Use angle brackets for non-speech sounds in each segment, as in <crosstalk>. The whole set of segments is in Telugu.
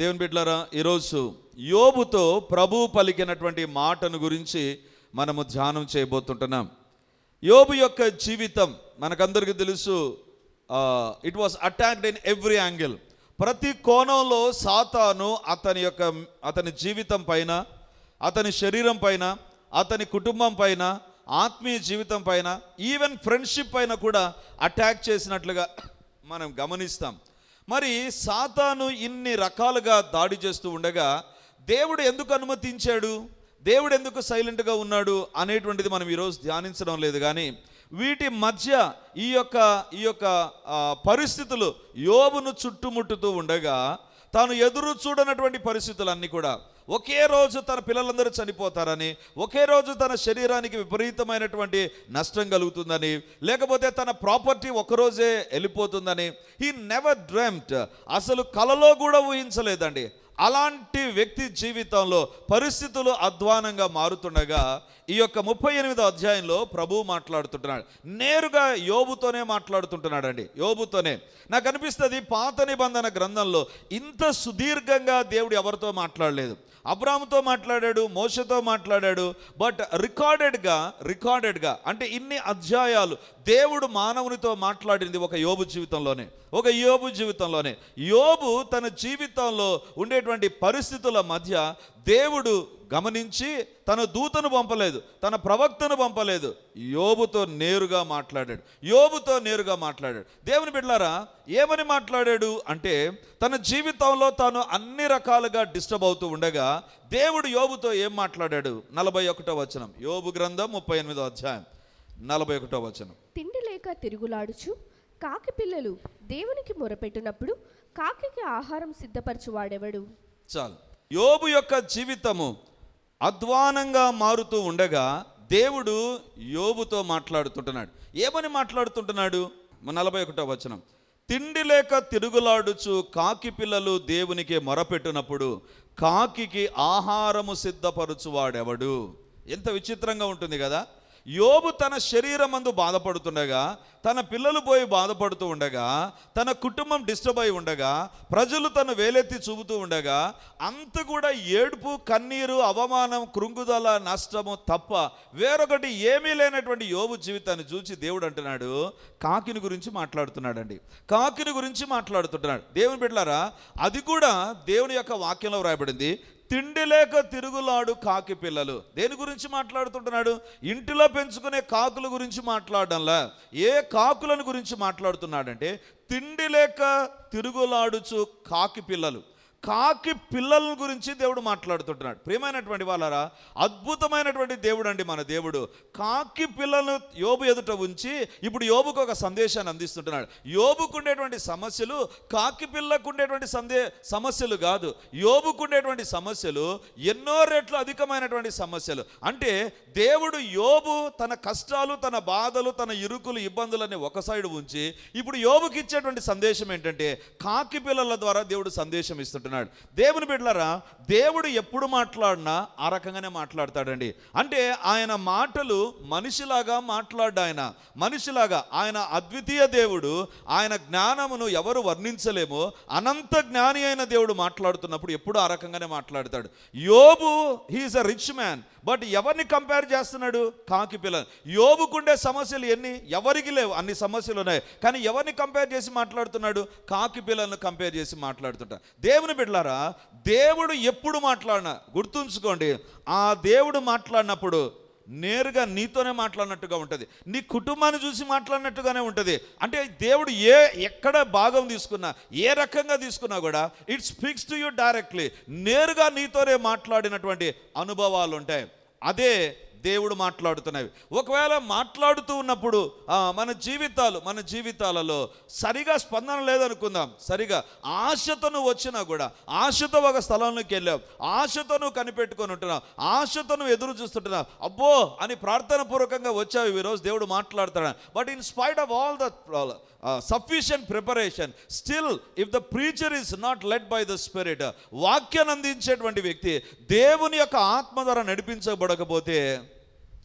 దేవుని బిడ్డలారా ఈరోజు యోబుతో ప్రభు పలికినటువంటి మాటను గురించి మనము ధ్యానం చేయబోతుంటున్నాం. యోబు యొక్క జీవితం మనకందరికీ తెలుసు it was attacked in every angle ప్రతి కోణంలో సాతాను అతని యొక్క అతని జీవితం పైన అతని శరీరం పైన అతని కుటుంబం పైన ఆత్మీయ జీవితం పైన ఈవెన్ ఫ్రెండ్షిప్ పైన కూడా అటాక్ చేసినట్లుగా మనం గమనిస్తాం. మరి సాతాను ఇన్ని రకాలుగా దాడి చేస్తూ ఉండగా దేవుడు ఎందుకు అనుమతించాడు? దేవుడు ఎందుకు సైలెంట్గా ఉన్నాడు? అనేటువంటిది మనం ఈరోజు ధ్యానించడం లేదు కానీ వీటి మధ్య ఈ యొక్క ఈ యొక్క ఆ, పరిస్థితులు యోబును చుట్టుముట్టుతూ ఉండగా తాను ఎదురు చూడనటువంటి పరిస్థితులన్నీ కూడా ఒకే రోజు తన పిల్లలందరూ చనిపోతారని ఒకే రోజు తన శరీరానికి విపరీతమైనటువంటి నష్టం కలుగుతుందని లేకపోతే తన ప్రాపర్టీ ఒకరోజే వెళ్ళిపోతుందని హీ నెవర్ డ్రెమ్ట్ అసలు కలలో కూడా ఊహించలేదండి. అలాంటి వ్యక్తి జీవితంలో పరిస్థితులు అధ్వానంగా మారుతుండగా ఈ యొక్క ముప్పై ఎనిమిదో అధ్యాయంలో ప్రభు మాట్లాడుతుంటున్నాడు. నేరుగా యోబుతోనే మాట్లాడుతుంటున్నాడండి. యోబుతోనే. నాకు అనిపిస్తుంది పాత నిబంధన గ్రంథంలో ఇంత సుదీర్ఘంగా దేవుడు ఎవరితో మాట్లాడలేదు. అబ్రాహ్మతో మాట్లాడాడు మోసతో మాట్లాడాడు బట్ రికార్డెడ్గా రికార్డెడ్గా అంటే ఇన్ని అధ్యాయాలు దేవుడు మానవునితో మాట్లాడింది ఒక యోబు జీవితంలోనే ఒక యోబు జీవితంలోనే. యోబు తన జీవితంలో ఉండేటువంటి పరిస్థితుల మధ్య దేవుడు గమనించి తన దూతను పంపలేదు తన ప్రవక్తను పంపలేదు. యోబుతో నేరుగా మాట్లాడాడు యోబుతో నేరుగా మాట్లాడాడు. దేవుని బిడ్డలారా ఏమని మాట్లాడాడు అంటే తన జీవితంలో తాను అన్ని రకాలుగా డిస్టర్బ్ అవుతూ ఉండగా దేవుడు యోబుతో ఏం మాట్లాడాడు? నలభై ఒకటో వచనం. యోబు గ్రంథం ముప్పై ఎనిమిదో అధ్యాయం. నలభై ఒకటో వచనం. తిండి లేక తిరుగులాడుచు కాకి పిల్లలు దేవునికి మొరపెట్టినప్పుడు కాకికి ఆహారం సిద్ధపరచువాడెవడు? చాలు. యోబు యొక్క జీవితము అధ్వానంగా మారుతూ ఉండగా దేవుడు యోబుతో మాట్లాడుతుంటున్నాడు. ఏమని మాట్లాడుతుంటున్నాడు? నలభై ఒకటో వచనం. తిండి లేక తిరుగులాడుచు కాకి పిల్లలు దేవునికి మొరపెట్టినప్పుడు కాకికి ఆహారము సిద్ధపరచువాడెవడు? ఎంత విచిత్రంగా ఉంటుంది కదా? యోబు తన శరీరం మందు బాధపడుతుండగా తన పిల్లలు పోయి బాధపడుతూ ఉండగా తన కుటుంబం డిస్టర్బ్ అయి ఉండగా ప్రజలు తను వేలెత్తి చూపుతూ ఉండగా అంత కూడా ఏడుపు కన్నీరు అవమానం కృంగుదల నష్టము తప్ప వేరొకటి ఏమీ లేనటువంటి యోబు జీవితాన్ని చూసి దేవుడు అంటున్నాడు కాకిని గురించి మాట్లాడుతున్నాడండి. కాకిని గురించి మాట్లాడుతున్నాడు. దేవుని బిడ్డలారా అది కూడా దేవుని యొక్క వాక్యంలో వ్రాయబడింది. తిండి లేక తిరుగులాడు కాకి పిల్లలు. దేని గురించి మాట్లాడుతుంటున్నాడు? ఇంటిలో పెంచుకునే కాకుల గురించి మాట్లాడడంలా ఏ కాకులను గురించి మాట్లాడుతున్నాడంటే తిండి లేక తిరుగులాడుచు కాకి పిల్లలు. కాకి పిల్లల గురించి దేవుడు మాట్లాడుతుంటున్నాడు. ప్రియమైనటువంటి వాళ్ళరా అద్భుతమైనటువంటి దేవుడు అండి మన దేవుడు. కాకి పిల్లలను యోబు ఎదుట ఉంచి ఇప్పుడు యోబుకు ఒక సందేశాన్ని అందిస్తుంటున్నాడు. యోబుకు ఉండేటువంటి సమస్యలు కాకి పిల్లకు ఉండేటువంటి సందే సమస్యలు కాదు. యోబుకు ఉండేటువంటి సమస్యలు ఎన్నో రెట్లు అధికమైనటువంటి సమస్యలు. అంటే దేవుడు యోబు తన కష్టాలు తన బాధలు తన ఇరుకులు ఇబ్బందులని ఒక సైడ్ ఉంచి ఇప్పుడు యోబుకి ఇచ్చేటువంటి సందేశం ఏంటంటే కాకి పిల్లల ద్వారా దేవుడు సందేశం ఇస్తుంటాడు ఇస్తుంటున్నాడు దేవుని బిడ్డలరా దేవుడు ఎప్పుడు మాట్లాడినా ఆ రకంగానే మాట్లాడతాడండి. అంటే ఆయన మాటలు మనిషిలాగా మాట్లాడ్డా ఆయన మనిషిలాగా ఆయన అద్వితీయ దేవుడు ఆయన జ్ఞానమును ఎవరు వర్ణించలేమో అనంత జ్ఞాని అయిన దేవుడు మాట్లాడుతున్నప్పుడు ఎప్పుడు ఆ రకంగానే మాట్లాడతాడు. యోబు he's a rich man but ఎవరిని కంపేర్ చేస్తున్నాడు? కాకి పిల్లలు యోబుకుండే సమస్యలు ఎన్ని? ఎవరికి లేవు. అన్ని సమస్యలు ఉన్నాయి. కానీ ఎవరిని కంపేర్ చేసి మాట్లాడుతున్నాడు? కాకి పిల్లలను కంపేర్ చేసి మాట్లాడుతుంటా. దేవుని బిడ్డలారా దేవుడు ఎప్పుడు మాట్లాడినా గుర్తుంచుకోండి ఆ దేవుడు మాట్లాడినప్పుడు నేరుగా నీతోనే మాట్లాడినట్టుగా ఉంటుంది. నీ కుటుంబాన్ని చూసి మాట్లాడినట్టుగానే ఉంటుంది. అంటే దేవుడు ఏ ఎక్కడ భాగం తీసుకున్నా ఏ రకంగా తీసుకున్నా కూడా it speaks to you directly నేరుగా నీతోనే మాట్లాడినటువంటి అనుభవాలు ఉంటాయి అదే దేవుడు మాట్లాడుతున్నవి. ఒకవేళ మాట్లాడుతూ ఉన్నప్పుడు మన జీవితాలు మన జీవితాలలో సరిగా స్పందన లేదనుకుందాం. సరిగా ఆశతో నువ్వు వచ్చినా కూడా ఆశతో ఒక స్థలంలోకి వెళ్ళావు ఆశతో నువ్వు కనిపెట్టుకొని ఉంటున్నావు ఆశతో నువ్వు ఎదురు చూస్తుంటున్నావు అబ్బో! అని ప్రార్థన పూర్వకంగా వచ్చావు ఈరోజు దేవుడు మాట్లాడుతున్నాడు. But in spite of all the sufficient preparation still if the preacher is not led by the spirit వాక్యాన్ని అందించేటువంటి వ్యక్తి దేవుని యొక్క ఆత్మ ద్వారా నడిపించబడకపోతే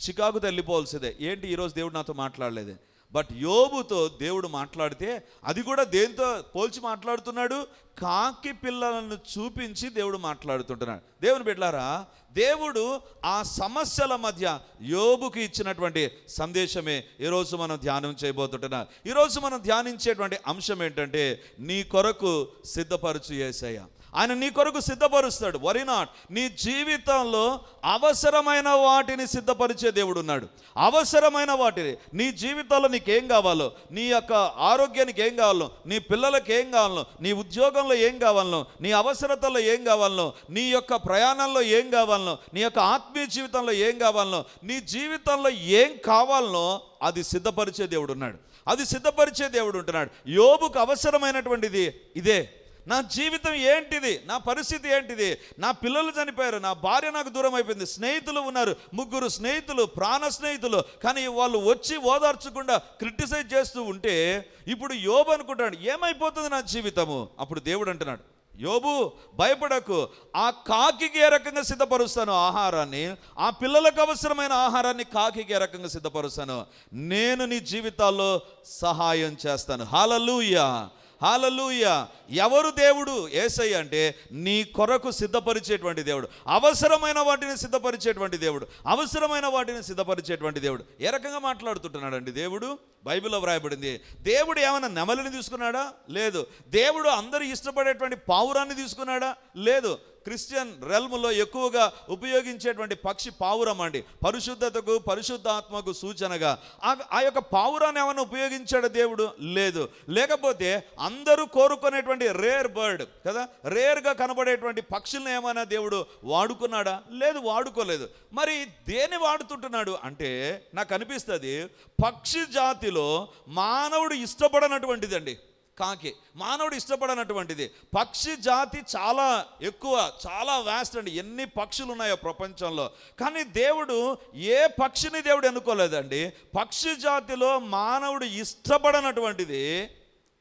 చికాకు వెళ్ళిపోవాల్సిందే ఏంటి ఈరోజు దేవుడు నాతో మాట్లాడలేదు? బట్ యోబుతో దేవుడు మాట్లాడితే అది కూడా దేంతో పోల్చి మాట్లాడుతున్నాడు? కాకి పిల్లలను చూపించి దేవుడు మాట్లాడుతుంటున్నాడు. దేవుని బిడ్డారా దేవుడు ఆ సమస్యల మధ్య యోబుకి ఇచ్చినటువంటి సందేశమే ఈరోజు మనం ధ్యానం చేయబోతుంటున్నాం. ఈరోజు మనం ధ్యానించేటువంటి అంశం ఏంటంటే నీ కొరకు సిద్ధపరచు ఏసయ్య. ఆయన నీ కొరకు సిద్ధపరుస్తాడు. వరి నాట్ నీ జీవితంలో అవసరమైన వాటిని సిద్ధపరిచే దేవుడు ఉన్నాడు. అవసరమైన వాటిని. నీ జీవితంలో నీకేం కావాలో నీ యొక్క ఆరోగ్యానికి ఏం కావాలో నీ పిల్లలకి ఏం కావాలో నీ ఉద్యోగంలో ఏం కావాలనో నీ అవసరతలో ఏం కావాలనో నీ యొక్క ప్రయాణంలో ఏం కావాలనో నీ యొక్క ఆత్మీయ జీవితంలో ఏం కావాలనో నీ జీవితంలో ఏం కావాలనో అది సిద్ధపరిచే దేవుడు ఉన్నాడు. అది సిద్ధపరిచే దేవుడు ఉంటున్నాడు. యోబుకు అవసరమైనటువంటిది ఇదే. నా జీవితం ఏంటిది? నా పరిస్థితి ఏంటిది? నా పిల్లలు చనిపోయారు నా భార్య నాకు దూరం అయిపోయింది స్నేహితులు ఉన్నారు ముగ్గురు స్నేహితులు ప్రాణ స్నేహితులు. కానీ వాళ్ళు వచ్చి ఓదార్చకుండా క్రిటిసైజ్ చేస్తూ ఉంటే ఇప్పుడు యోబు అనుకుంటాడు ఏమైపోతుంది నా జీవితము? అప్పుడు దేవుడు అంటున్నాడు యోబు భయపడకు. ఆ కాకికి ఏ రకంగా సిద్ధపరుస్తాను ఆహారాన్ని? ఆ పిల్లలకు అవసరమైన ఆహారాన్ని కాకికి ఏ రకంగా సిద్ధపరుస్తాను? నేను నీ జీవితాల్లో సహాయం చేస్తాను. హాలలుయా. హాలలుయ. ఎవరు దేవుడు? ఏసయ్య అంటే నీ కొరకు సిద్ధపరిచేటువంటి దేవుడు. అవసరమైన వాటిని సిద్ధపరిచేటువంటి దేవుడు. అవసరమైన వాటిని సిద్ధపరిచేటువంటి దేవుడు. ఏ రకంగా మాట్లాడుతుంటున్నాడండి దేవుడు? బైబిల్లో వ్రాయబడింది. దేవుడు ఏమైనా నెమలిని తీసుకున్నాడా? లేదు. దేవుడు అందరూ ఇష్టపడేటువంటి పావురాన్ని తీసుకున్నాడా? లేదు. క్రిస్టియన్ రెల్మ్లో ఎక్కువగా ఉపయోగించేటువంటి పక్షి పావురం అండి. పరిశుద్ధతకు పరిశుద్ధాత్మకు సూచనగా. ఆ- ఆ యొక్క పావురాన్ని ఏమైనా ఉపయోగించాడు దేవుడు? లేదు. లేకపోతే అందరూ కోరుకునేటువంటి రేర్ బర్డ్ కదా? రేర్గా కనబడేటువంటి పక్షులను ఏమైనా దేవుడు వాడుకున్నాడా? లేదు వాడుకోలేదు. మరి దేని వాడుతుంటున్నాడు అంటే నాకు అనిపిస్తుంది పక్షి జాతిలో మానవుడు ఇష్టపడనటువంటిదండి. కాకి. మానవుడు ఇష్టపడనటువంటిది. పక్షి జాతి చాలా ఎక్కువ చాలా వ్యాస్ట్ అండి. ఎన్ని పక్షులు ఉన్నాయో ప్రపంచంలో. కానీ దేవుడు ఏ పక్షిని దేవుడు ఎన్నుకోలేదండి. పక్షి జాతిలో మానవుడు ఇష్టపడనటువంటిది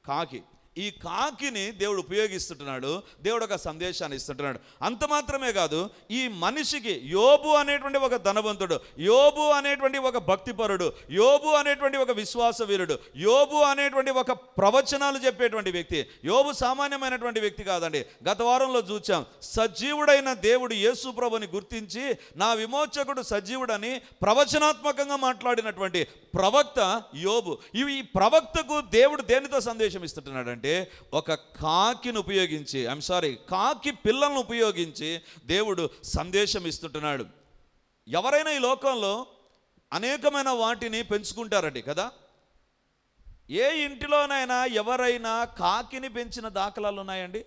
కాకి. ఈ కాకిని దేవుడు ఉపయోగిస్తుంటున్నాడు దేవుడు ఒక సందేశాన్ని ఇస్తుంటున్నాడు. అంత మాత్రమే కాదు ఈ మనిషికి యోబు అనేటువంటి ఒక ధనవంతుడు యోబు అనేటువంటి ఒక భక్తిపరుడు యోబు అనేటువంటి ఒక విశ్వాస వీరుడు యోబు అనేటువంటి ఒక ప్రవచనాలు చెప్పేటువంటి వ్యక్తి యోబు సామాన్యమైనటువంటి వ్యక్తి కాదండి. గత వారంలో చూచాం సజీవుడైన దేవుడు యేసు ప్రభుని గుర్తించి నా విమోచకుడు సజీవుడని ప్రవచనాత్మకంగా మాట్లాడినటువంటి ప్రవక్త యోబు. ఇవి ఈ ప్రవక్తకు దేవుడు దేనితో సందేశం ఏంటంటే ఒక కాకిని ఉపయోగించి ఐఎమ్ సారీ కాకి పిల్లలను ఉపయోగించి దేవుడు సందేశం ఇస్తుంటున్నాడు. ఎవరైనా ఈ లోకంలో అనేకమైన వాటిని పెంచుకుంటారండి కదా? ఏ ఇంటిలోనైనా ఎవరైనా కాకిని పెంచిన దాఖలాలు ఉన్నాయండి?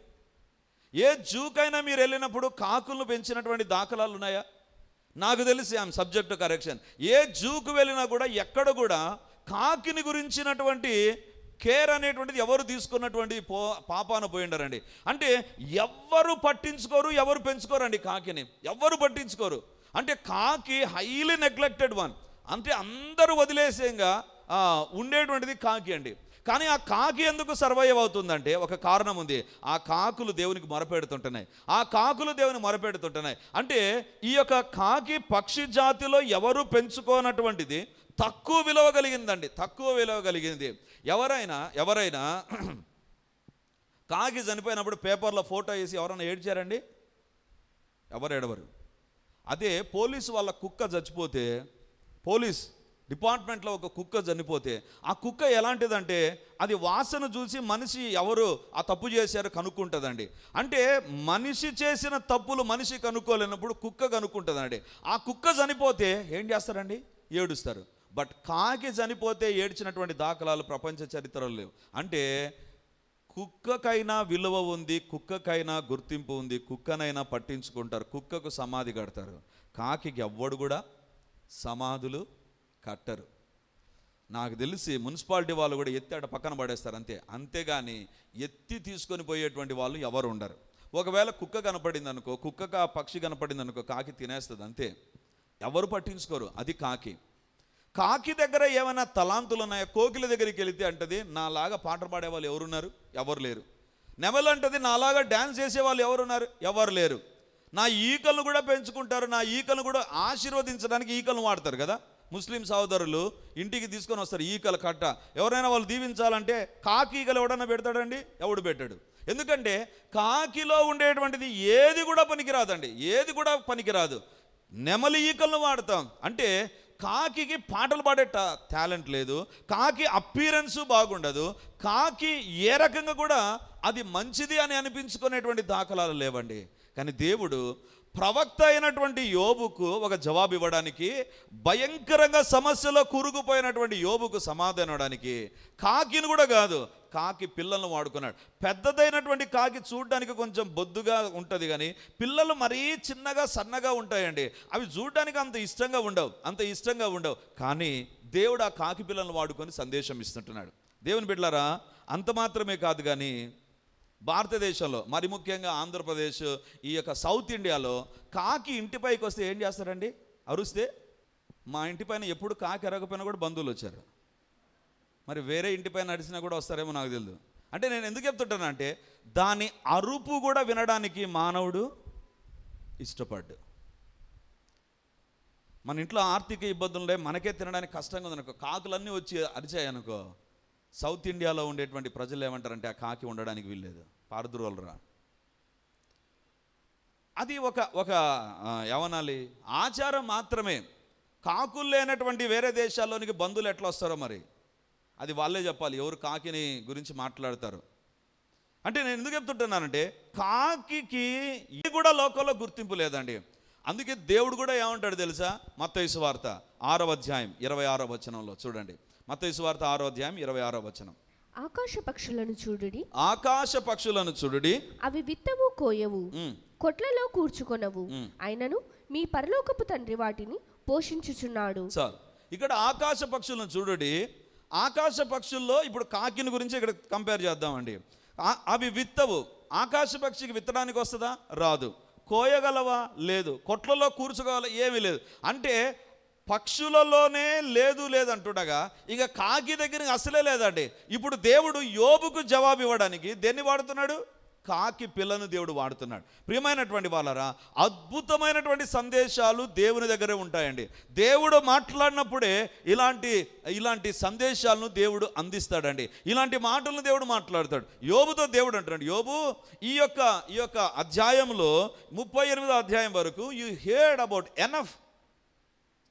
ఏ జూకైనా మీరు వెళ్ళినప్పుడు కాకులను పెంచినటువంటి దాఖలాలు ఉన్నాయా? నాకు తెలిసి ఆమె సబ్జెక్టు కరెక్షన్ ఏ జూకు వెళ్ళినా కూడా ఎక్కడ కూడా కాకిని గురించినటువంటి కేర్ అనేటువంటిది ఎవరు తీసుకున్నటువంటి పో పాపాన పోయిండారండి. అంటే ఎవ్వరు పట్టించుకోరు ఎవరు పెంచుకోరండి కాకిని. ఎవ్వరు పట్టించుకోరు. అంటే కాకి హైలీ నెగ్లెక్టెడ్ వన్. అంటే అందరూ వదిలేసేగా ఉండేటువంటిది కాకి అండి. కానీ ఆ కాకి ఎందుకు సర్వైవ్ అవుతుందంటే ఒక కారణం ఉంది. ఆ కాకులు దేవునికి మొరపెడుతుంటున్నాయి. ఆ కాకులు దేవుని మొరపెడుతుంటున్నాయి. అంటే ఈ యొక్క కాకి పక్షి జాతిలో ఎవరు పెంచుకోనటువంటిది తక్కువ విలువ కలిగిందండి తక్కువ విలువ కలిగింది. ఎవరైనా ఎవరైనా <clears throat> కాకి చనిపోయినప్పుడు పేపర్లో ఫోటో వేసి ఎవరైనా ఏడ్చారండి? ఎవరు ఏడవరు? అదే పోలీసు వాళ్ళ కుక్క చచ్చిపోతే పోలీస్ డిపార్ట్మెంట్లో ఒక కుక్క చనిపోతే ఆ కుక్క ఎలాంటిదంటే అది వాసన చూసి మనిషి ఎవరు ఆ తప్పు చేశారో కనుక్కుంటుందండి. అంటే మనిషి చేసిన తప్పులు మనిషి కనుక్కోలేనప్పుడు కుక్క కనుక్కుంటుందండి. ఆ కుక్క చనిపోతే ఏం చేస్తారండి? ఏడుస్తారు. బట్ కాకి చనిపోతే ఏడ్చినటువంటి దాఖలాలు ప్రపంచ చరిత్రలో లేవు. అంటే కుక్కకైనా విలువ ఉంది కుక్కకైనా గుర్తింపు ఉంది కుక్కనైనా పట్టించుకుంటారు కుక్కకు సమాధి కడతారు. కాకికి ఎవ్వడు కూడా సమాధులు కట్టరు. నాకు తెలిసి మున్సిపాలిటీ వాళ్ళు కూడా ఎత్తి అట పక్కన పడేస్తారు అంతే. అంతేగాని ఎత్తి తీసుకొని పోయేటువంటి వాళ్ళు ఎవరు ఉండరు. ఒకవేళ కుక్క కనపడింది అనుకో కుక్కకు ఆ పక్షి కనపడింది అనుకో కాకి తినేస్తుంది అంతే. ఎవరు పట్టించుకోరు. అది కాకి. కాకి దగ్గర ఏమైనా తలాంతులు ఉన్నాయా? కోకిల దగ్గరికి వెళితే అంటది నాలాగా పాట పాడే వాళ్ళు ఎవరున్నారు? ఎవరు లేరు. నెమలు అంటది నాలాగా డ్యాన్స్ చేసే వాళ్ళు ఎవరున్నారు? ఎవరు లేరు. నా ఈకలను కూడా పెంచుకుంటారు నా ఈకలను కూడా ఆశీర్వదించడానికి ఈకలను వాడతారు కదా? ముస్లిం సహోదరులు ఇంటికి తీసుకొని వస్తారు ఈకల కట్ట. ఎవరైనా వాళ్ళు దీవించాలంటే కాకి ఈకలు ఎవడన్నా పెడతాడండి? ఎవడు పెట్టాడు. ఎందుకంటే కాకిలో ఉండేటువంటిది ఏది కూడా పనికిరాదండి. ఏది కూడా పనికిరాదు. నెమలి ఈకలను వాడతాం. అంటే కాకికి పాటలు పాడే టాలెంట్ లేదు. కాకి అప్పీరెన్స్ బాగుండదు. కాకి ఏ రకంగా కూడా అది మంచిది అని అనిపించుకునేటువంటి దాఖలాలు లేవండి. కానీ దేవుడు ప్రవక్త అయినటువంటి యోబుకు ఒక జవాబు ఇవ్వడానికి భయంకరంగా సమస్యలో కూరుకుపోయినటువంటి యోబుకు సమాధానం ఇవ్వడానికి కాకిని కూడా కాదు కాకి పిల్లలను వాడుకున్నాడు. పెద్దదైనటువంటి కాకి చూడడానికి కొంచెం బొద్దుగా ఉంటుంది కానీ పిల్లలు మరీ చిన్నగా సన్నగా ఉంటాయండి. అవి చూడడానికి అంత ఇష్టంగా ఉండవు అంత ఇష్టంగా ఉండవు. కానీ దేవుడు ఆ కాకి పిల్లలను వాడుకొని సందేశం ఇస్తుంటున్నాడు. దేవుని బిడ్డలారా అంత మాత్రమే కాదు కానీ భారతదేశంలో మరి ముఖ్యంగా ఆంధ్రప్రదేశ్ ఈ యొక్క సౌత్ ఇండియాలో కాకి ఇంటిపైకి వస్తే ఏం చేస్తారండి? అరుస్తే? మా ఇంటిపైన ఎప్పుడు కాకి ఎరగపోయినా కూడా బంధువులు వచ్చారు. మరి వేరే ఇంటిపైన నడిచినా కూడా వస్తారేమో నాకు తెలియదు అంటే నేను ఎందుకు చెప్తుంటాను అంటే దాని అరుపు కూడా వినడానికి మానవుడు ఇష్టపడ్డు. మన ఇంట్లో ఆర్థిక ఇబ్బందులు ఉండే మనకే తినడానికి కష్టంగా ఉందనుకో కాకులన్నీ వచ్చి అరిచాయనుకో సౌత్ ఇండియాలో ఉండేటువంటి ప్రజలు ఏమంటారంటే ఆ కాకి ఉండడానికి వీల్లేదు. పారద్రోలరా అది ఒక ఒక యవనాలి ఆచారం మాత్రమే. కాకులు లేనటువంటి వేరే దేశాల్లోనికి బంధువులు ఎట్లా వస్తారో మరి? అది వాళ్ళే చెప్పాలి. ఎవరు కాకిని గురించి మాట్లాడతారు? అంటే నేను ఎందుకు చెప్తుంటున్నానంటే కాకికి ఇది కూడా లోకంలో గుర్తింపు లేదండి. అందుకే దేవుడు కూడా ఏమంటాడు తెలుసా? మత్తయి వార్త ఆరవ అధ్యాయం ఇరవై ఆరో వచనంలో చూడండి. మత్తయి వార్త ఆరో అధ్యాయం ఇరవై ఆరో వచనం. ఆకాశ పక్షులను చూడుడి. ఆకాశ పక్షులను చూడుడి. అవి విత్తవు కోయవు. కొట్లలో కూర్చుకొనవు. మ్. అయినను మీ పరలోకపు తండ్రి వాటిని పోషించుచున్నాడు. చాలు ఇక్కడ ఆకాశ పక్షులను చూడండి. ఆకాశ పక్షుల్లో ఇప్పుడు కాకిని గురించి ఇక్కడ కంపేర్ చేద్దామండి. అవి విత్తవు. ఆకాశ పక్షికి విత్తడానికి వస్తుందా? రాదు. కోయగలవా? లేదు. కొట్లలో కూర్చోగల ఏమీ లేదు. అంటే పక్షులలోనే లేదు లేదు అంటుండగా ఇక కాకి దగ్గర అసలే లేదండి. ఇప్పుడు దేవుడు యోబుకు జవాబు ఇవ్వడానికి దేన్ని వాడుతున్నాడు? కాకి పిల్లను దేవుడు వాడుతున్నాడు. ప్రియమైనటువంటి వాళ్ళరా అద్భుతమైనటువంటి సందేశాలు దేవుని దగ్గరే ఉంటాయండి. దేవుడు మాట్లాడినప్పుడే ఇలాంటి ఇలాంటి సందేశాలను దేవుడు అందిస్తాడండి. ఇలాంటి మాటలను దేవుడు మాట్లాడతాడు. యోబుతో దేవుడు అంటున్నాడు యోబు ఈ యొక్క ఈ యొక్క అధ్యాయంలో ముప్పై ఎనిమిదో అధ్యాయం వరకు యూ హేర్డ్ అబౌట్ ఎనఫ్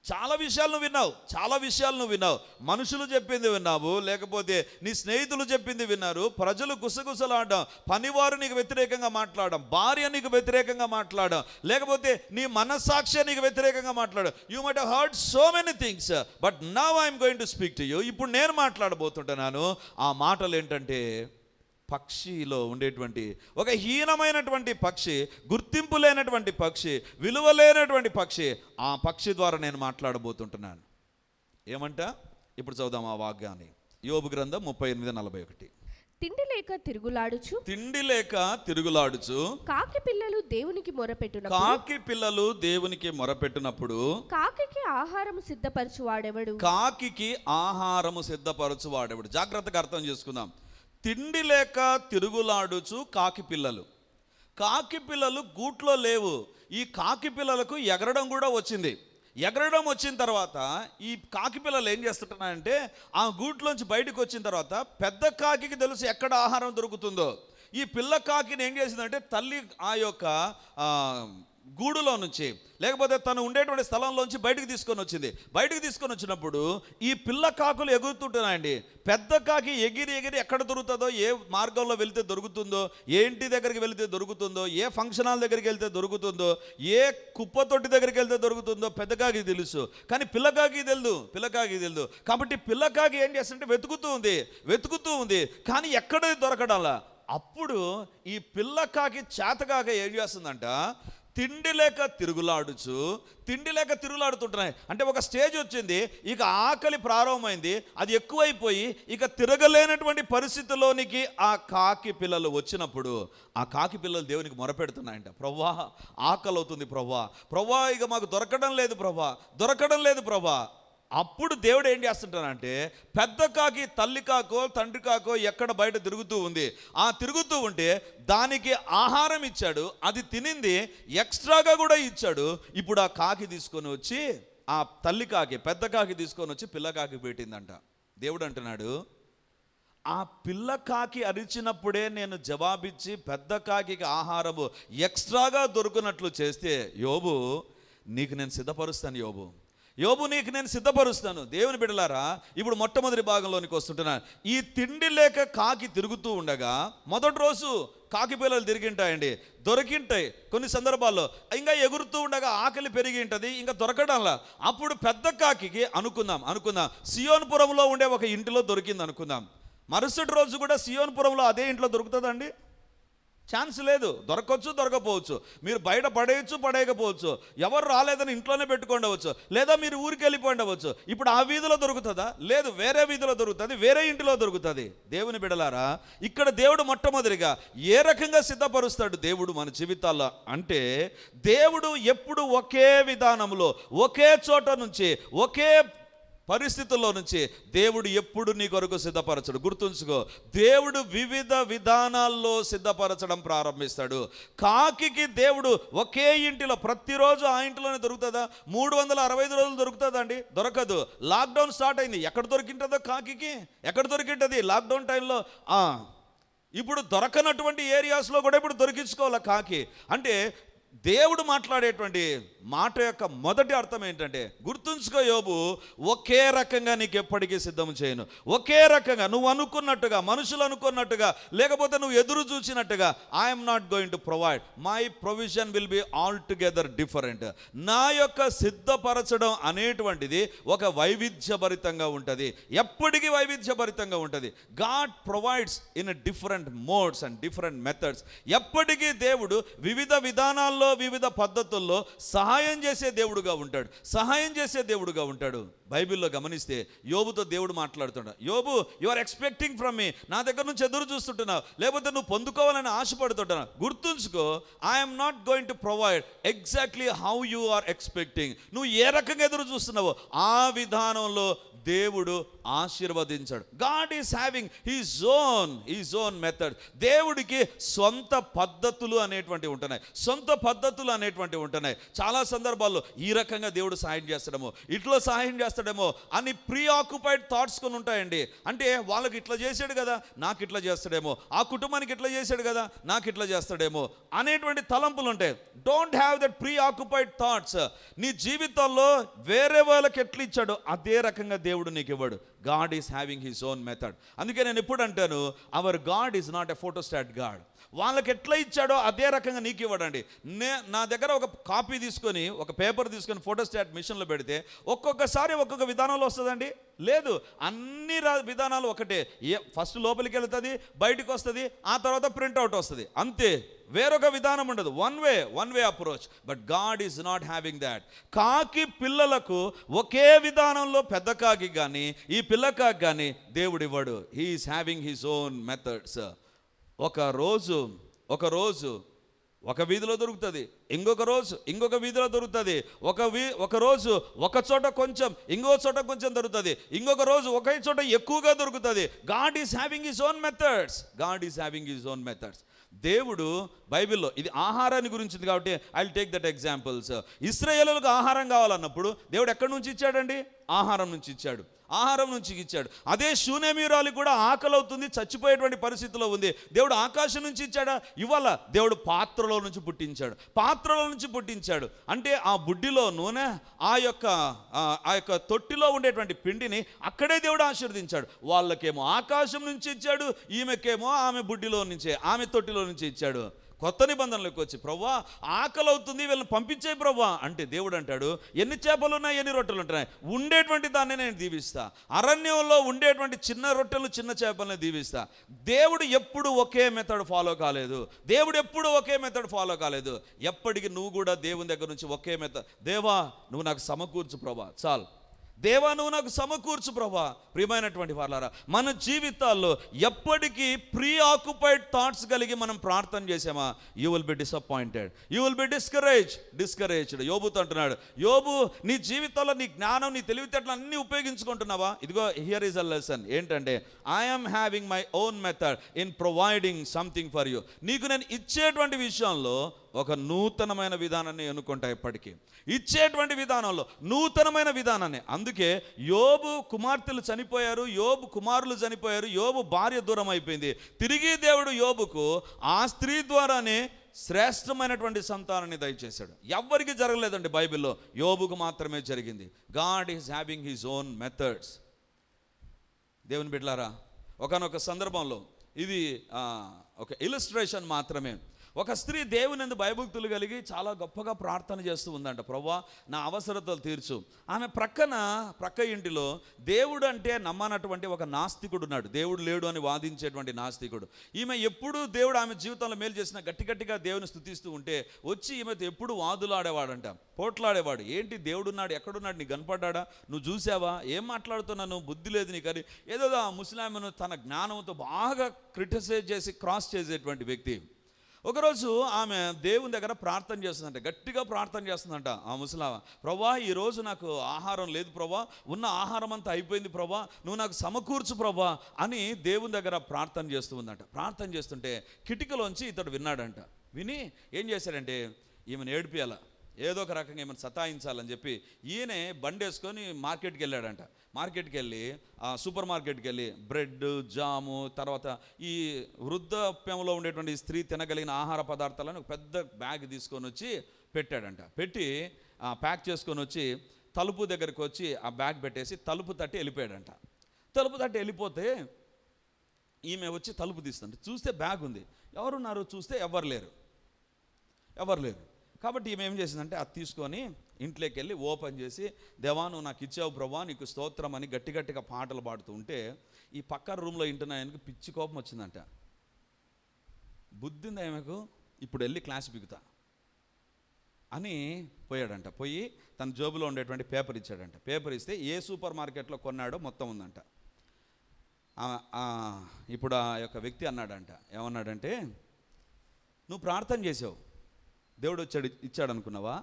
చాలా విషయాలు నువ్వు విన్నావు చాలా విషయాలు నువ్వు విన్నావు. మనుషులు చెప్పింది విన్నావు లేకపోతే నీ స్నేహితులు చెప్పింది విన్నారు. ప్రజలు గుసగుసలాడడం పనివారు నీకు వ్యతిరేకంగా మాట్లాడడం భార్య నీకు వ్యతిరేకంగా మాట్లాడడం లేకపోతే నీ మనస్సాక్షి నీకు వ్యతిరేకంగా మాట్లాడడం. You might heard so many things but now I'm going to speak to you ఇప్పుడు నేను మాట్లాడబోతుంటున్నాను ఆ మాటలు ఏంటంటే పక్షిలో ఉండేటువంటి ఒక హీనమైనటువంటి పక్షి గుర్తింపు లేనటువంటి పక్షి విలువ లేనటువంటి పక్షి ఆ పక్షి ద్వారా నేను మాట్లాడబోతుంటున్నాను. ఏమంట? ఇప్పుడు చదుదాం ఆ వాగ్యాన్ని. యోబు గ్రంథం ముప్పై ఎనిమిది నలభై ఒకటి. తిండి లేక తిరుగులాడుచు? తిండి లేక తిరుగులాడుచు? కాకి పిల్లలు దేవునికి మొరపెట్టునప్పుడు? కాకి పిల్లలు దేవునికి మొరపెట్టినప్పుడు? కాకికి ఆహారం సిద్ధపరచు వాడెవడు కాకికి ఆహారము సిద్ధపరచు వాడేవాడు జాగ్రత్తగా అర్థం చేసుకుందాం. తిండి లేక తిరుగులాడుచు కాకి పిల్లలు. కాకి పిల్లలు గూట్లో లేవు. ఈ కాకి పిల్లలకు ఎగరడం కూడా వచ్చింది. ఎగరడం వచ్చిన తర్వాత ఈ కాకి పిల్లలు ఏం చేస్తుంటున్నాయంటే ఆ గూట్లోంచి బయటకు వచ్చిన తర్వాత పెద్ద కాకికి తెలుసు ఎక్కడ ఆహారం దొరుకుతుందో. ఈ పిల్ల కాకిని ఏం చేసిందంటే తల్లి ఆ యొక్క గూడులో నుంచి లేకపోతే తను ఉండేటువంటి స్థలంలోంచి బయటకు తీసుకొని వచ్చింది. బయటకు తీసుకొని వచ్చినప్పుడు ఈ పిల్ల కాకులు ఎగురుతుంటున్నాయండి పెద్ద కాకి ఎగిరి ఎగిరి ఎక్కడ దొరుకుతుందో ఏ మార్గంలో వెళ్తే దొరుకుతుందో ఏ ఇంటి దగ్గరికి వెళితే దొరుకుతుందో ఏ ఫంక్షన్ హాల్ దగ్గరికి వెళ్తే దొరుకుతుందో ఏ కుప్ప తొట్టి దగ్గరికి వెళ్తే దొరుకుతుందో పెద్ద కాకి తెలుసు. కానీ పిల్లకాకి తెలియదు పిల్లకాకి తెలియదు కాబట్టి పిల్లకాకి ఏం చేస్తుంటే వెతుకుతూ ఉంది వెతుకుతూ ఉంది. కానీ ఎక్కడ దొరకడంలా? అప్పుడు ఈ పిల్లకాకి చేతకాక ఏం చేస్తుందంట? తిండి లేక తిరుగులాడుచు తిండి లేక తిరుగులాడుతుంటున్నాయి. అంటే ఒక స్టేజ్ వచ్చింది ఇక ఆకలి ప్రారంభమైంది అది ఎక్కువైపోయి ఇక తిరగలేనటువంటి పరిస్థితిలోనికి ఆ కాకి పిల్లలు వచ్చినప్పుడు ఆ కాకి పిల్లలు దేవునికి మొరపెడుతున్నాయంట. ప్రవ్వా ఆకలి అవుతుంది ప్రవ్వా. ప్రవ్వా ఇక మాకు దొరకడం లేదు ప్రవ్వా. దొరకడం లేదు ప్రవ్వా. అప్పుడు దేవుడు ఏం చేస్తుంటానంటే పెద్ద కాకి తల్లి కాకో తండ్రి కాకో ఎక్కడ బయట తిరుగుతూ ఉంది. ఆ తిరుగుతూ ఉంటే దానికి ఆహారం ఇచ్చాడు అది తినింది ఎక్స్ట్రాగా కూడా ఇచ్చాడు. ఇప్పుడు ఆ కాకి తీసుకొని వచ్చి ఆ తల్లి కాకి పెద్ద కాకి తీసుకొని వచ్చి పిల్ల కాకి పెట్టిందంట. దేవుడు అంటున్నాడు ఆ పిల్ల కాకి అరిచినప్పుడే నేను జవాబిచ్చి పెద్ద కాకి ఆహారము ఎక్స్ట్రాగా దొరుకునట్లు చేస్తే యోబు నీకు నేను సిద్ధపరుస్తాను యోబు. యోబు నీకు నేను సిద్ధపరుస్తాను. దేవుని బిడలారా ఇప్పుడు మొట్టమొదటి భాగంలోనికి వస్తుంటున్నాను ఈ తిండి లేక కాకి తిరుగుతూ ఉండగా మొదటి రోజు కాకి పిల్లలు తిరిగింటాయండి. దొరికింటాయి కొన్ని సందర్భాల్లో. ఇంకా ఎగురుతూ ఉండగా ఆకలి పెరిగి ఉంటుంది ఇంకా దొరకడంలా. అప్పుడు పెద్ద కాకి అనుకుందాం అనుకుందాం. సియోన్పురంలో ఉండే ఒక ఇంటిలో దొరికింది అనుకుందాం. మరుసటి రోజు కూడా సియోన్పురంలో అదే ఇంట్లో దొరుకుతుందండి ఛాన్స్ లేదు. దొరకవచ్చు దొరకపోవచ్చు. మీరు బయట పడేయచ్చు పడేయకపోవచ్చు. ఎవరు రాలేదని ఇంట్లోనే పెట్టుకోండవచ్చు లేదా మీరు ఊరికి వెళ్ళిపోండవచ్చు ఇప్పుడు ఆ వీధిలో దొరుకుతుందా? లేదు వేరే వీధిలో దొరుకుతుంది వేరే ఇంటిలో దొరుకుతుంది. దేవుని బిడలారా ఇక్కడ దేవుడు మొట్టమొదటిగా ఏ రకంగా సిద్ధపరుస్తాడు దేవుడు మన జీవితాల్లో అంటే దేవుడు ఎప్పుడు ఒకే విధానంలో ఒకే చోట నుంచి ఒకే పరిస్థితుల్లో నుంచి దేవుడు ఎప్పుడు నీ కొరకు సిద్ధపరచడు. గుర్తుంచుకో దేవుడు వివిధ విధానాల్లో సిద్ధపరచడం ప్రారంభిస్తాడు. కాకికి దేవుడు ఒకే ఇంటిలో ప్రతిరోజు ఆ ఇంటిలోనే దొరుకుతుందా? మూడు వందల అరవై ఐదు రోజులు దొరుకుతుందా అండి? దొరకదు. లాక్డౌన్ స్టార్ట్ అయింది. ఎక్కడ దొరికింటుందో కాకికి? ఎక్కడ దొరికింటుంది? లాక్డౌన్ టైంలో? ఇప్పుడు దొరకనటువంటి ఏరియాస్లో కూడా ఇప్పుడు దొరికించుకోవాలి కాకి? అంటే దేవుడు మాట్లాడేటువంటి మాట యొక్క మొదటి అర్థం ఏంటంటే గుర్తుంచుకో యోబు ఒకే రకంగా నీకు ఎప్పటికీ సిద్ధం చేయను. ఒకే రకంగా నువ్వు అనుకున్నట్టుగా మనుషులు అనుకున్నట్టుగా లేకపోతే నువ్వు ఎదురు చూసినట్టుగా I'm not going to provide my provision will be altogether different నా యొక్క సిద్ధపరచడం అనేటువంటిది ఒక వైవిధ్యభరితంగా ఉంటుంది. ఎప్పటికీ వైవిధ్యభరితంగా ఉంటుంది. God provides in different modes and different methods ఎప్పటికీ దేవుడు వివిధ విధానాల్లో వివిధ పద్ధతుల్లో సహా చేసే దేవుడుగా ఉంటాడు. సహాయం చేసే దేవుడుగా ఉంటాడు. బైబిల్లో గమనిస్తే యోబుతో దేవుడు మాట్లాడుతున్నాడు యోబు you are expecting from me నా దగ్గర నుంచి ఎదురు చూస్తుంటున్నావు. లేకపోతే నువ్వు పొందుకోవాలని ఆశపడుతుంటున్నావు గుర్తుంచుకో I'm not going to provide exactly how you are expecting నువ్వు ఏ రకంగా ఎదురు చూస్తున్నావో ఆ విధానంలో దేవుడు ఆశీర్వదించాడు. God is having his own his own method దేవుడికి సొంత పద్ధతులు అనేటువంటివి ఉంటున్నాయి. సొంత పద్ధతులు అనేటువంటివి ఉంటున్నాయి. చాలా సందర్భాల్లో ఈ రకంగా దేవుడు సహాయం చేస్తాడేమో. ఇట్లా సహాయం చేస్తాడేమో అని ప్రీ ఆక్యుపైడ్ థాట్స్ కొన్ని ఉంటాయండి. అంటే వాళ్ళకి ఇట్లా చేశాడు కదా నాకు ఇట్లా చేస్తాడేమో. ఆ కుటుంబానికి ఇట్లా చేశాడు కదా నాకు ఇట్లా చేస్తాడేమో అనేటువంటి తలంపులు ఉంటాయి. Don't have that preoccupied thoughts నీ జీవితంలో వేరే వాళ్ళకి ఎట్లా ఇచ్చాడో అదే రకంగా దేవుడు నీకు ఇవ్వడు. God is having his own method అందుకే నేను ఎప్పుడు అంటాను our God is not a photostat God వాళ్ళకి ఎట్లా ఇచ్చాడో అదే రకంగా నీకు ఇవ్వడండి. నే నా దగ్గర ఒక కాపీ తీసుకొని ఒక పేపర్ తీసుకొని ఫోటోస్టాట్ మిషన్లో పెడితే ఒక్కొక్కసారి ఒక్కొక్క విధానంలో వస్తుందండి? లేదు. అన్ని రా- విధానాలు ఒకటే. ఏ ఫస్ట్ లోపలికి వెళుతుంది బయటకు వస్తుంది ఆ తర్వాత ప్రింట్అవుట్ వస్తుంది. అంతే. వేరొక విధానం ఉండదు. One way one way approach but God is not having that కాకి పిల్లలకు ఒకే విధానంలో పెద్ద కాకి కానీ ఈ పిల్ల కాకి కానీ దేవుడు ఇవ్వడు. He's having his own methods ఒక రోజు ఒక రోజు ఒక వీధిలో దొరుకుతుంది. ఇంకొక రోజు ఇంకొక వీధిలో దొరుకుతుంది. ఒక వీ ఒక రోజు ఒక చోట కొంచెం ఇంకో చోట కొంచెం దొరుకుతుంది. ఇంకొక రోజు ఒకే చోట ఎక్కువగా దొరుకుతుంది. God is having his own methods God is having his own methods దేవుడు బైబిల్లో ఇది ఆహారాన్ని గురించింది కాబట్టి ఐ టేక్ దట్ ఎగ్జాంపుల్స్ ఇస్రాయేలులకు ఆహారం కావాలన్నప్పుడు దేవుడు ఎక్కడి నుంచి ఇచ్చాడండి? ఆహారం నుంచి ఇచ్చాడు. ఆహారం నుంచి ఇచ్చాడు. అదే శూన్యమీరాలు కూడా ఆకలి అవుతుంది చచ్చిపోయేటువంటి పరిస్థితిలో ఉంది. దేవుడు ఆకాశం నుంచి ఇచ్చాడా? ఇవాళ దేవుడు పాత్రలో నుంచి పుట్టించాడు. పాత్రలో నుంచి పుట్టించాడు. అంటే ఆ బుడ్డిలో నూనె ఆ యొక్క ఆ ఆ యొక్క తొట్టిలో ఉండేటువంటి పిండిని అక్కడే దేవుడు ఆశీర్వదించాడు. వాళ్ళకేమో ఆకాశం నుంచి ఇచ్చాడు ఈమెకేమో ఆమె బుడ్డిలో నుంచే ఆమె తొట్టిలో నుంచి ఇచ్చాడు. కొత్త నిబంధనలకు వచ్చి ప్రవ్వా ఆకలి అవుతుంది వీళ్ళని పంపించే ప్రవ్వా. అంటే దేవుడు అంటాడు ఎన్ని చేపలు ఉన్నాయి ఎన్ని రొట్టెలు ఉంటున్నాయి? ఉండేటువంటి దాన్ని నేను దీవిస్తా. అరణ్యంలో ఉండేటువంటి చిన్న రొట్టెలు చిన్న చేపలను దీవిస్తా. దేవుడు ఎప్పుడు ఒకే మెథడ్ ఫాలో కాలేదు. దేవుడు ఎప్పుడు ఒకే మెథడ్ ఫాలో కాలేదు. ఎప్పటికీ నువ్వు కూడా దేవుని దగ్గర నుంచి ఒకే మెథడ్ దేవా నువ్వు నాకు సమకూర్చు ప్రభా చాలు. దేవా నువ్వు నాకు సమకూర్చు ప్రభా. ప్రియమైనటువంటి వాళ్ళారా మన జీవితాల్లో ఎప్పటికీ ప్రీ ఆక్యుపైడ్ థాట్స్ కలిగి మనం ప్రార్థన చేసామా? You will be disappointed you will be discourage discouraged యోబుతో అంటున్నాడు యోబు నీ జీవితంలో నీ జ్ఞానం నీ తెలివితేటలు అన్నీ ఉపయోగించుకుంటున్నావా? ఇదిగో హియర్ ఈజ్ అ లెసన్ ఏంటంటే I'm having my own method in providing something for you నీకు నేను ఇచ్చేటువంటి విషయంలో ఒక నూతనమైన విధానాన్ని ఎన్నుకుంటా ఇప్పటికీ. ఇచ్చేటువంటి విధానంలో నూతనమైన విధానాన్ని. అందుకే యోబు కుమార్తెలు చనిపోయారు యోబు కుమారులు చనిపోయారు యోబు భార్య దూరం అయిపోయింది. తిరిగి దేవుడు యోబుకు ఆ స్త్రీ ద్వారానే శ్రేష్టమైనటువంటి సంతానాన్ని దయచేశాడు. ఎవ్వరికి జరగలేదండి బైబిల్లో. యోబుకు మాత్రమే జరిగింది. God is having his own methods. దేవుని బిడ్లారా ఒకనొక సందర్భంలో ఇది ఒక ఇలిస్ట్రేషన్ మాత్రమే. ఒక స్త్రీ దేవునందు భయభక్తులు కలిగి చాలా గొప్పగా ప్రార్థన చేస్తూ ఉందంట. ప్రవ్వా నా అవసరతలు తీర్చు. ఆమె ప్రక్కన ప్రక్క ఇంటిలో దేవుడు అంటే నమ్మనటువంటి ఒక నాస్తికుడు ఉన్నాడు దేవుడు లేడు అని వాదించేటువంటి నాస్తికుడు. ఈమె ఎప్పుడు దేవుడు ఆమె జీవితంలో మేలు చేసిన గట్టి గట్టిగా దేవుని స్థుతిస్తూ ఉంటే వచ్చి ఈమెతో ఎప్పుడు వాదులాడేవాడంట. పోట్లాడేవాడు. ఏంటి దేవుడున్నాడు? ఎక్కడున్నాడు? నీకు కనపడ్డా నువ్వు చూసావా ఏం మాట్లాడుతున్నాను బుద్ధి లేదు నీకు అని ఏదో ఆ ముస్లాంను తన జ్ఞానంతో బాగా క్రిటిసైజ్ చేసి క్రాస్ చేసేటువంటి వ్యక్తి. ఒకరోజు ఆమె దేవుని దగ్గర ప్రార్థన చేస్తుందంట గట్టిగా ప్రార్థన చేస్తుందంట ఆ ముసలామ. ప్రభా ఈరోజు నాకు ఆహారం లేదు ప్రభా ఉన్న ఆహారం అంతా అయిపోయింది ప్రభా నువ్వు నాకు సమకూర్చు ప్రభా అని దేవుని దగ్గర ప్రార్థన చేస్తూ ఉందంట. ప్రార్థన చేస్తుంటే కిటికలోంచి ఇతడు విన్నాడంట. విని ఏం చేశాడంటే ఈమెను ఏడిపియాల? ఏదో ఒక రకంగా ఏమైనా సతాయించాలని చెప్పి ఈయనే బండి వేసుకొని మార్కెట్కి వెళ్ళాడంట. మార్కెట్కి వెళ్ళి సూపర్ మార్కెట్కి వెళ్ళి బ్రెడ్ జాము తర్వాత ఈ వృద్ధాప్యంలో ఉండేటువంటి స్త్రీ తినగలిగిన ఆహార పదార్థాలను ఒక పెద్ద బ్యాగ్ తీసుకొని వచ్చి పెట్టాడంట. పెట్టి ప్యాక్ చేసుకొని వచ్చి తలుపు దగ్గరికి వచ్చి ఆ బ్యాగ్ పెట్టేసి తలుపు తట్టి వెళ్ళిపోయాడంట. తలుపు తట్టి వెళ్ళిపోతే ఈమె వచ్చి తలుపు తీస్తుంది చూస్తే బ్యాగ్ ఉంది ఎవరున్నారు చూస్తే ఎవరు లేరు. ఎవరు లేరు. కాబట్టి ఈమె ఏం చేసిందంటే అది తీసుకొని ఇంట్లోకి వెళ్ళి ఓపెన్ చేసి దేవా నువ్వు నాకు ఇచ్చావు ప్రభా నీకు స్తోత్రం అని గట్టి గట్టిగా పాటలు పాడుతూ ఉంటే ఈ పక్క రూమ్లో ఇంటున్నాయనికి పిచ్చి కోపం వచ్చిందంట. బుద్ధింది ఆమెకు ఇప్పుడు వెళ్ళి క్లాస్ బిగుతా అని పోయాడంట. పోయి తన జోబులో ఉండేటువంటి పేపర్ ఇచ్చాడంట. పేపర్ ఇస్తే ఏ సూపర్ మార్కెట్లో కొన్నాడో మొత్తం ఉందంట. ఇప్పుడు ఆ యొక్క వ్యక్తి అన్నాడంట. ఏమన్నాడంటే నువ్వు ప్రార్థన చేసావు. దేవుడు వచ్చాడు ఇచ్చాడు అనుకున్నావా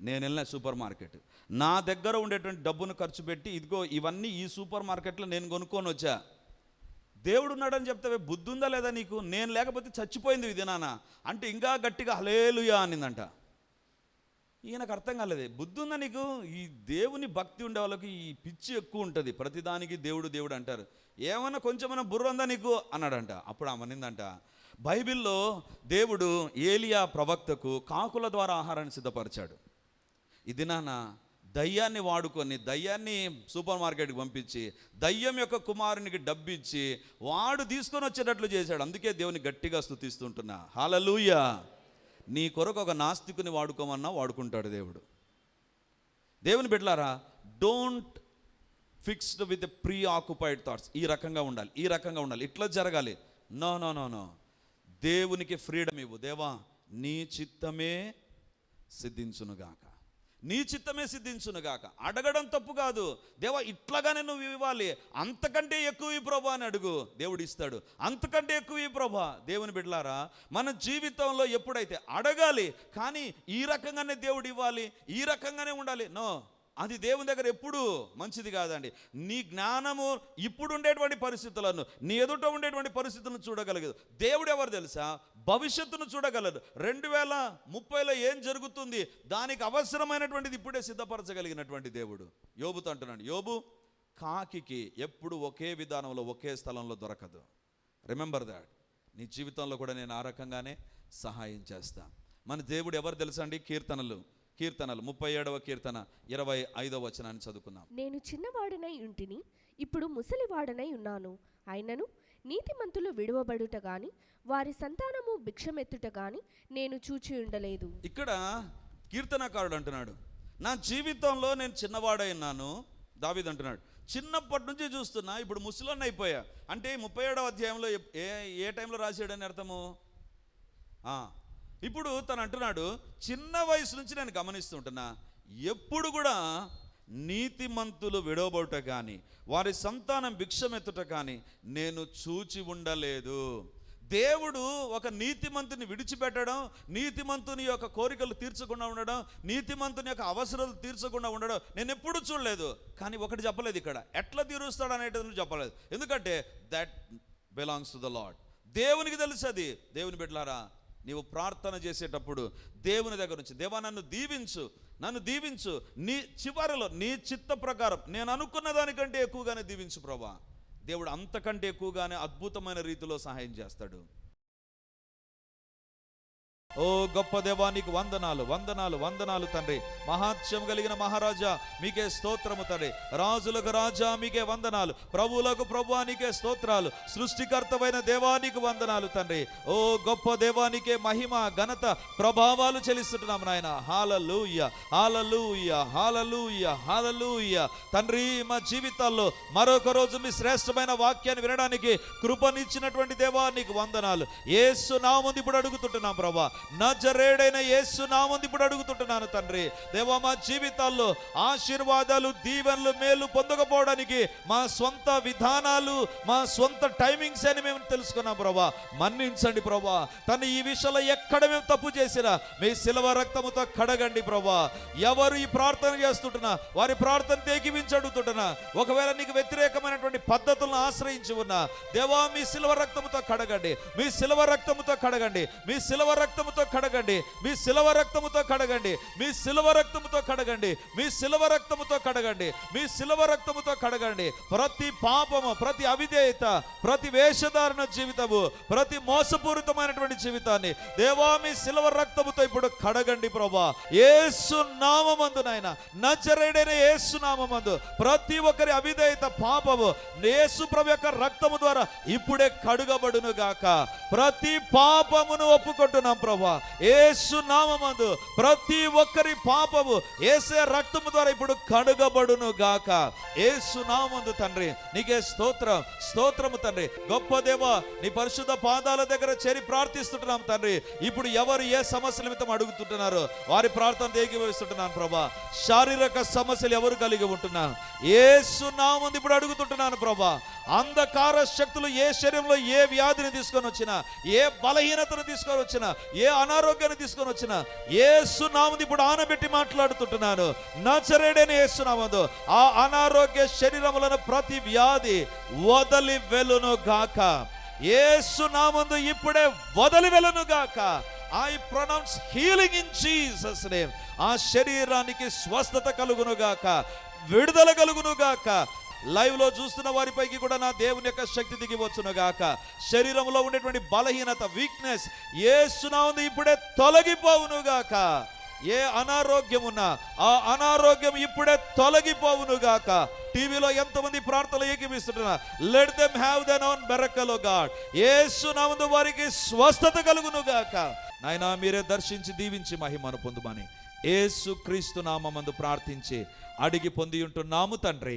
నేను వెళ్ళిన సూపర్ మార్కెట్. నా దగ్గర ఉండేటువంటి డబ్బును ఖర్చు పెట్టి ఇదిగో ఇవన్నీ ఈ సూపర్ మార్కెట్లో నేను కొనుక్కొని వచ్చా. దేవుడు ఉన్నాడని చెప్తావే బుద్ధి ఉందా లేదా నీకు? నేను లేకపోతే చచ్చిపోయింది ఇది నాన్న. అంటే ఇంకా గట్టిగా హలేలుయా అనిందంట. ఈయనకు అర్థం కాలేదు బుద్ధి ఉందా నీకు? ఈ దేవుని భక్తి ఉండే వాళ్ళకి ఈ పిచ్చి ఎక్కువ ఉంటుంది. ప్రతిదానికి దేవుడు దేవుడు అంటారు. ఏమన్నా కొంచెమైనా బుర్ర ఉందా నీకు? అన్నాడంట. అప్పుడు ఆమె అనిందంట బైబిల్లో దేవుడు ఏలియా ప్రవక్తకు కాకుల ద్వారా ఆహారాన్ని సిద్ధపరిచాడు. ఇది నాన్న దయ్యాన్ని వాడుకొని దయ్యాన్ని సూపర్ మార్కెట్కి పంపించి దయ్యం యొక్క కుమారునికి డబ్బిచ్చి వాడు తీసుకొని వచ్చేటట్లు చేశాడు. అందుకే దేవుని గట్టిగా స్థుతిస్తుంటున్నా హాలలుయా నీ కొరకు ఒక నాస్తికుని వాడుకోమన్నా వాడుకుంటాడు దేవుడు. దేవుని బిడ్డలారా don't fixed with preoccupied thoughts. ఈ రకంగా ఉండాలి ఈ రకంగా ఉండాలి. ఇట్లా జరగాలి. No no no no. దేవునికి ఫ్రీడమ్ ఇవ్వు. దేవా నీ చిత్తమే సిద్ధించునుగాక. నీ చిత్తమే సిద్ధించునుగాక. అడగడం తప్పు కాదు. దేవా ఇట్లాగానే నువ్వు ఇవ్వాలి. అంతకంటే ఎక్కువ ఈ ప్రభా అని అడుగు. దేవుడు ఇస్తాడు. అంతకంటే ఎక్కువ ఈ ప్రభా. దేవుని బిడ్డలారా మన జీవితంలో ఎప్పుడైతే అడగాలి కానీ ఈ రకంగానే దేవుడు ఇవ్వాలి ఈ రకంగానే ఉండాలి. నో. అది దేవుని దగ్గర ఎప్పుడు మంచిది కాదండి. నీ జ్ఞానము ఇప్పుడు ఉండేటువంటి పరిస్థితులను నీ ఎదుట ఉండేటువంటి పరిస్థితులను చూడగలగదు. దేవుడు ఎవరు తెలుసా? భవిష్యత్తును చూడగలదు రెండు వేల ముప్పైలో ఏం జరుగుతుంది? దానికి అవసరమైనటువంటిది ఇప్పుడే సిద్ధపరచగలిగినటువంటి దేవుడు. యోబుతో అంటున్నాడు యోబు కాకికి ఎప్పుడు ఒకే విధానంలో ఒకే స్థలంలో దొరకదు. Remember that. నీ జీవితంలో కూడా నేను ఆ రకంగానే సహాయం చేస్తాను మన దేవుడు ఎవరు తెలుసా అండి? కీర్తనలు. కీర్తనలు. ముప్పై ఏడవ కీర్తన ఇరవై ఐదవ వచనాన్ని చదువుకుందాం. నేను చిన్నవాడనై ఉంటిని ఇప్పుడు ముసలివాడనై ఉన్నాను. అయినను నీతిమంతులు విడువబడుట గాని వారి సంతానము భిక్షమెత్తుట గాని నేను చూచి ఉండలేదు. ఇక్కడ కీర్తనకారుడు అంటున్నాడు నా జీవితంలో నేను చిన్నవాడై ఉన్నాను. దావీద్ అంటున్నాడు చిన్నప్పటి నుంచి చూస్తున్నా ఇప్పుడు ముసలోని అయిపోయా. అంటే ముప్పై ఏడవ అధ్యాయంలో ఏ ఏ టైంలో రాశాడని అర్థము? ఇప్పుడు తను అంటున్నాడు చిన్న వయసు నుంచి నేను గమనిస్తుంటున్నా ఎప్పుడు కూడా నీతిమంతులు విడవబడుట కానీ వారి సంతానం భిక్షమెత్తుట కానీ నేను చూచి ఉండలేదు. దేవుడు ఒక నీతిమంతుని విడిచిపెట్టడం నీతిమంతుని యొక్క కోరికలు తీర్చకుండా ఉండడం నీతిమంతుని యొక్క అవసరాలు తీర్చకుండా ఉండడం నేను ఎప్పుడు చూడలేదు. కానీ ఒకటి చెప్పలేదు ఇక్కడ. ఎట్లా తీరుస్తాడు అనేటిది చెప్పలేదు. ఎందుకంటే that belongs to the lord దేవునికి తెలుసు అది. దేవుని బిడ్డలారా నీవు ప్రార్థన చేసేటప్పుడు దేవుని దగ్గర నుంచి దేవా నన్ను దీవించు నన్ను దీవించు. నీ చివరిలో నీ చిత్త ప్రకారం నేను అనుకున్న దానికంటే ఎక్కువగానే దీవించు ప్రభా. దేవుడు అంతకంటే ఎక్కువగానే అద్భుతమైన రీతిలో సహాయం చేస్తాడు. ఓ గొప్ప దేవానికి వందనాలు వందనాలు వందనాలు తండ్రి. మహాత్యం కలిగిన మహారాజా మీకే స్తోత్రము తండ్రి. రాజులకు రాజా మీకే వందనాలు. ప్రభువులకు ప్రభువానికే స్తోత్రాలు. సృష్టికర్తమైన దేవానికి వందనాలు తండ్రి. ఓ గొప్ప దేవానికే మహిమ ఘనత ప్రభావాలు చెల్లిస్తున్నాము నాయన. Hallelujah hallelujah hallelujah hallelujah. తండ్రి మా జీవితాల్లో మరొక రోజు మీ శ్రేష్టమైన వాక్యాన్ని వినడానికి కృపనిచ్చినటువంటి దేవానికి వందనాలు. ఏసు నామంది ఇప్పుడు అడుగుతుంటున్నాం ప్రభా. నజరేడైన యేసు నామంది ఇప్పుడు అడుగుతుంటున్నాను తండ్రి. దేవా మా జీవితాల్లో ఆశీర్వాదాలు దీవెనలు మేలు పొందకపోవడానికి మా సొంత విధానాలు మా సొంత టైమింగ్స్ అని మేము తెలుసుకున్నాం ప్రభా. మన్నించండి ప్రభా. తను ఈ విషయంలో ఎక్కడ మేము తప్పు చేసినా మీ శిలవ రక్తముతో కడగండి ప్రభా. ఎవరు ఈ ప్రార్థన చేస్తుంటున్నా వారి ప్రార్థన తెగివించి అడుగుతుంటున్నా ఒకవేళ నీకు వ్యతిరేకమైనటువంటి పద్ధతులను ఆశ్రయించి ఉన్నా దేవా మీ శిలవ రక్తముతో కడగండి. మీ శిలవ రక్తముతో కడగండి. మీ శిలవ రక్తము రక్తముతో కడగండి. మీ శిలవ రక్తముతో కడగండి. మీ శిలవ రక్తముతో కడగండి. మీ శిలవ రక్తముతో కడగండి. మీ శిలవ రక్తముతో కడగండి. ప్రతి పాపము ప్రతి అవిధేయత ప్రతి వేషధారణ జీవితము ప్రతి మోసపూరితమైనటువంటి జీవితాన్ని దేవా మీ శిలవ రక్తముతో ఇప్పుడు కడగండి ప్రభా. ఏసు నామమందు నాయన ఏసు నామమందు ప్రతి ఒక్కరి అవిధేయత పాపము యేసు ప్రభు యొక్క రక్తము ద్వారా ఇప్పుడే కడుగబడును గాక ప్రతి పాపమును ఒప్పుకుంటున్నాం ప్రభు. ప్రభా ఏసు నామందు ప్రతి ఒక్కరి పాపము ఏసే రక్తము ద్వారా ఇప్పుడు కడుగబడును గాక. ఏసు నామందు తండ్రి నీకే స్తోత్రం స్తోత్రము తండ్రి. గొప్ప దేవ నీ పరిశుద్ధ పాదాల దగ్గర చేరి ప్రార్థిస్తుంటున్నాం తండ్రి. ఇప్పుడు ఎవరు ఏ సమస్యల నిమిత్తం అడుగుతుంటున్నారు వారి ప్రార్థన దేగి ప్రభా. శారీరక సమస్యలు ఎవరు కలిగి ఉంటున్నారు ఏసు నామందు ఇప్పుడు అడుగుతుంటున్నాను ప్రభా. అంధకార శక్తులు ఏ శరీరంలో ఏ వ్యాధిని తీసుకొని వచ్చినా ఏ బలహీనతను తీసుకొని వచ్చినా ఏ అనారోగ్యాన్ని తీసుకొని వచ్చిన ఏసు నామది ఇప్పుడు ఆనబెట్టి మాట్లాడుతుంటున్నాను. నచరేడని ఏసునామందు ఆ అనారోగ్య శరీరములను ప్రతి వ్యాధి వదలి వెలును గాక ఏసు నామందు ఇప్పుడే వదలి వెలును గాక I pronounce healing in Jesus name ఆ శరీరానికి స్వస్థత కలుగును గాక విడుదల కలుగును లైవ్లో చూస్తున్న వారిపైకి కూడా నా దేవుని యొక్క శక్తి దిగి వచ్చును గాక శరీరంలో ఉండేటువంటి బలహీనత వీక్నెస్ ఏ సునాంది ఇప్పుడే తొలగిపోవును గాక ఏ అనారోగ్యం ఉన్నా ఆ అనారోగ్యం ఇప్పుడే తొలగిపోవును గాక టీవీలో ఎంతమంది ప్రార్థనలు ఏకీపిస్తున్నా let them have then on బెరకలో God యేసు నామందు వారికి స్వస్థత కలుగును గాక నాయన మీరే దర్శించి దీవించి మహిమను పొందుమని. ఏసు క్రీస్తు నామందు ప్రార్థించి అడిగి పొంది ఉంటున్నాము తండ్రి.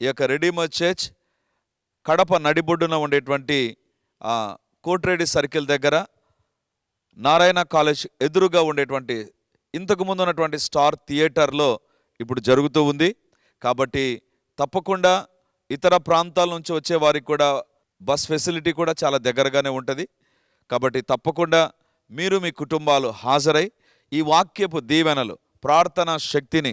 ఈ యొక్క రెడీమర్ చర్చ్ కడప నడిబొడ్డున ఉండేటువంటి ఆ, సర్కిల్ దగ్గర నారాయణ కాలేజ్ ఎదురుగా ఉండేటువంటి ఇంతకు ముందు ఉన్నటువంటి స్టార్ థియేటర్లో ఇప్పుడు జరుగుతూ ఉంది. కాబట్టి తప్పకుండా ఇతర ప్రాంతాల నుంచి వచ్చే వారికి కూడా బస్ ఫెసిలిటీ కూడా చాలా దగ్గరగానే ఉంటుంది. కాబట్టి తప్పకుండా మీరు మీ కుటుంబాలు హాజరై ఈ వాక్యపు దీవెనలు ప్రార్థన శక్తిని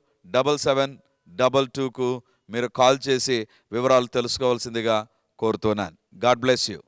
double seven double టూకు మీరు కాల్ చేసి వివరాలు తెలుసుకోవాల్సిందిగా కోరుతున్నాను. God bless you.